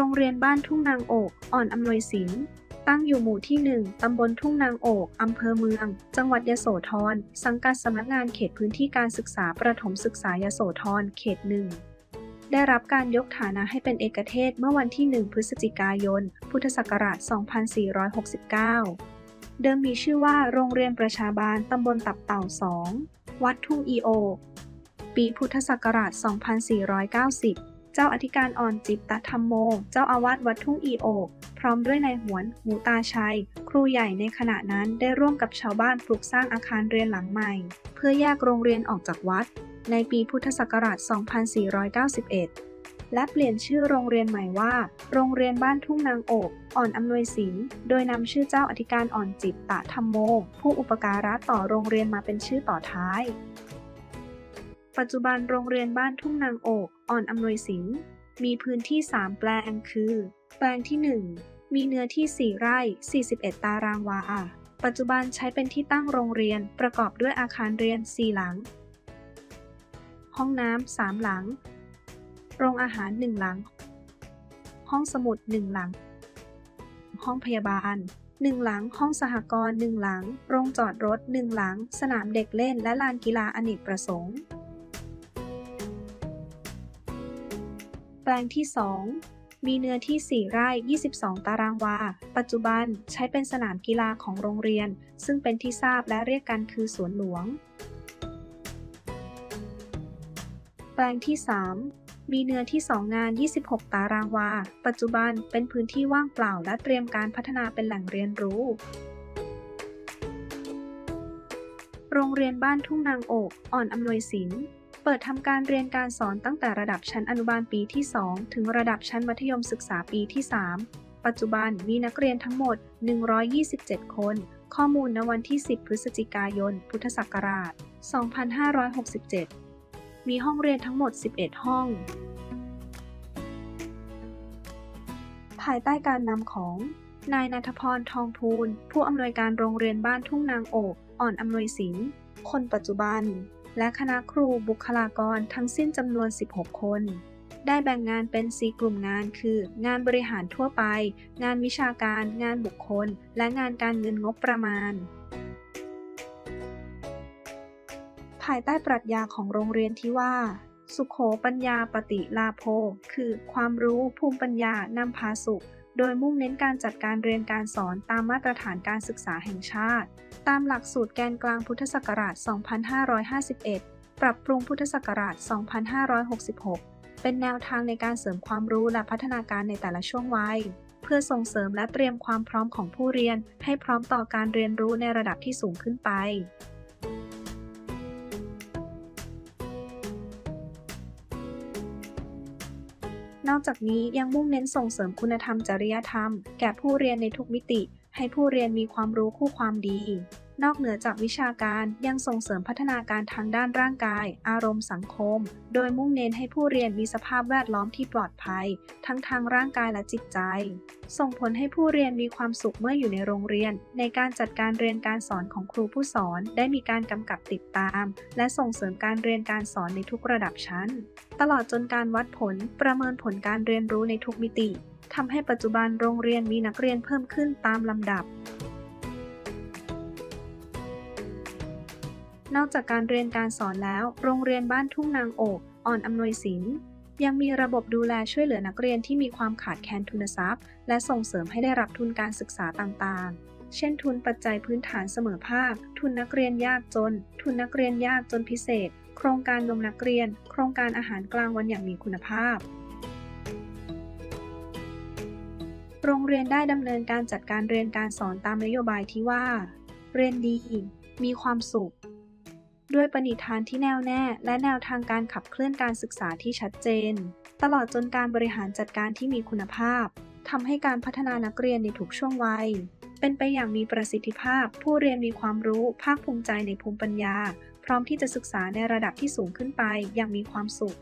โรงเรียนบ้านทุ่งนางโอก อ่อนอำนวยสิน ตั้งอยู่หมู่ที่ 1 ตำบลทุ่งนางโอก อำเภอเมือง จังหวัดยโสธร สังกัดสำนักงานเขตพื้นที่การศึกษาประถมศึกษายโสธร เขตหนึ่ง ได้รับการยกฐานะให้เป็นเอกเทศเมื่อวันที่ 1 พฤศจิกายน พุทธศักราช 2469 เดิมมีชื่อว่าโรงเรียนประชาบาลตำบลตับเต่า 2 วัดทุ่งอีโอ ปีพุทธศักราช 2490 เจ้าอธิการอ่อนจิตตธรรมโม เจ้าอาวาสวัดทุ่งอีโอพร้อมด้วยนายหวนหมูตาชัย ครูใหญ่ในขณะนั้นได้ร่วมกับชาวบ้านปลูกสร้างอาคารเรียนหลังใหม่ เพื่อแยกโรงเรียนออกจากวัด ในปีพุทธศักราช 2491 และเปลี่ยนชื่อโรงเรียนใหม่ว่า โรงเรียนบ้านทุ่งนางโอกอ่อนอำนวยสินโดยนำชื่อเจ้าอธิการอ่อนจิตตะธรรมโม ผู้อุปการะต่อโรงเรียนมาเป็นชื่อต่อท้าย ปัจจุบันโรงเรียนบ้านทุ่งนางโอกอ่อนอำนวยสินมีพื้นที่ 3 แปลงคือ แปลงที่ 1 มีเนื้อที่ 4 ไร่ 41 ตารางวา ปัจจุบันใช้เป็นที่ตั้งโรงเรียนประกอบด้วยอาคารเรียน 4 หลัง ห้องน้ำ 3 หลัง โรงอาหาร 1 หลัง ห้องสมุด 1 หลัง ห้องพยาบาล 1 หลัง ห้องสหกรณ์ 1 หลัง โรงจอดรถ 1 หลัง สนามเด็กเล่นและลานกีฬาอเนกประสงค์ ปลงที่ 2 มีเนื้อที่ 4 ไร่ 22 ตารางวา ปัจจุบันใช้เป็นสนามกีฬาของโรงเรียน ซึ่งเป็นที่ทราบและเรียกกันคือสวนหลวง แปลงที่ 3 มีเนื้อที่ 2 งาน 26 ตารางวา ปัจจุบันเป็นพื้นที่ว่างเปล่าและเตรียมการพัฒนาเป็นแหล่งเรียนรู้โรงเรียนบ้านทุ่งนางโอก อ่อนอำนวยสิน ปิดทำการเรียนการสอนตั้งแต่ระดับชั้นอนุบาลปีที่ 2 ถึงระดับชั้นมัธยมศึกษาปีที่ 3 ปัจจุบันมีนักเรียนทั้งหมด 127 คน ข้อมูลณวันที่ 10 พฤศจิกายน พุทธศักราช 2567 มีห้องเรียนทั้งหมด 11 ห้อง ภายใต้การนำของ นายนัทพรทองพูล ผู้อำนวยการโรงเรียนบ้านทุ่งนางโอกอ่อนอำนวยสินคนปัจจุบัน และคณะครูบุคลากรทั้งสิ้นจำนวน 16 คน ได้แบ่งงานเป็น 4 กลุ่มงานคือ งานบริหารทั่วไป งานวิชาการ งานบุคคล และงานการเงินงบประมาณ ภายใต้ปรัชญาของโรงเรียนที่ว่า สุขโขปัญญาปฏิลาโภ คือความรู้ภูมิปัญญานำพาสุข โดยมุ่งเน้นการจัดการเรียนการสอนตามมาตรฐานการศึกษาแห่งชาติ ตามหลักสูตรแกนกลางพุทธศักราช 2551 ปรับปรุงพุทธศักราช 2566 เป็นแนวทางในการเสริมความรู้และพัฒนาการในแต่ละช่วงวัย เพื่อส่งเสริมและเตรียมความพร้อมของผู้เรียน ให้พร้อมต่อการเรียนรู้ในระดับที่สูงขึ้นไป นอกจากนี้ยังมุ่งเน้นส่งเสริมคุณธรรมจริยธรรม แก่ผู้เรียนในทุกมิติ ให้ผู้เรียนมีความรู้คู่ความดี นอกเหนือจากวิชาการยังส่งเสริมพัฒนาการทางด้านร่างกาย อารมณ์สังคม โดยมุ่งเน้นให้ผู้เรียนมีสภาพแวดล้อมที่ปลอดภัย ทั้งทางร่างกายและจิตใจ ส่งผลให้ผู้เรียนมีความสุขเมื่ออยู่ในโรงเรียน ในการจัดการเรียนการสอนของครูผู้สอน ได้มีการกำกับติดตาม และส่งเสริมการเรียนการสอนในทุกระดับชั้น ตลอดจนการวัดผลประเมินผลการเรียนรู้ในทุกมิติทำให้ปัจจุบันโรงเรียนมีนักเรียนเพิ่มขึ้นตามลำดับ นอกจากการเรียนการสอนแล้ว โรงเรียนบ้านทุ่งนางโอกอ่อนอำนวยสินยังมีระบบดูแลช่วยเหลือนักเรียนที่มีความขาดแคลนทุนทรัพย์ และส่งเสริมให้ได้รับทุนการศึกษาต่างๆ เช่น ทุนปัจจัยพื้นฐานเสมอภาค ทุนนักเรียนยากจน ทุนนักเรียนยากจนพิเศษ โครงการนมนักเรียน โครงการอาหารกลางวันอย่างมีคุณภาพ โรงเรียนได้ดำเนินการจัดการเรียนการสอนตามนโยบายที่ว่า เรียนดี มีความสุข ด้วยปณิธานที่แน่วแน่ และแนวทางการขับเคลื่อนการศึกษาที่ชัดเจน ตลอดจนการบริหารจัดการที่มีคุณภาพทำให้การพัฒนานักเรียนในทุกช่วงวัย เป็นไปอย่างมีประสิทธิภาพ ผู้เรียนมีความรู้ ภาคภูมิใจในภูมิปัญญา พร้อมที่จะศึกษาในระดับที่สูงขึ้นไปอย่างมีความสุข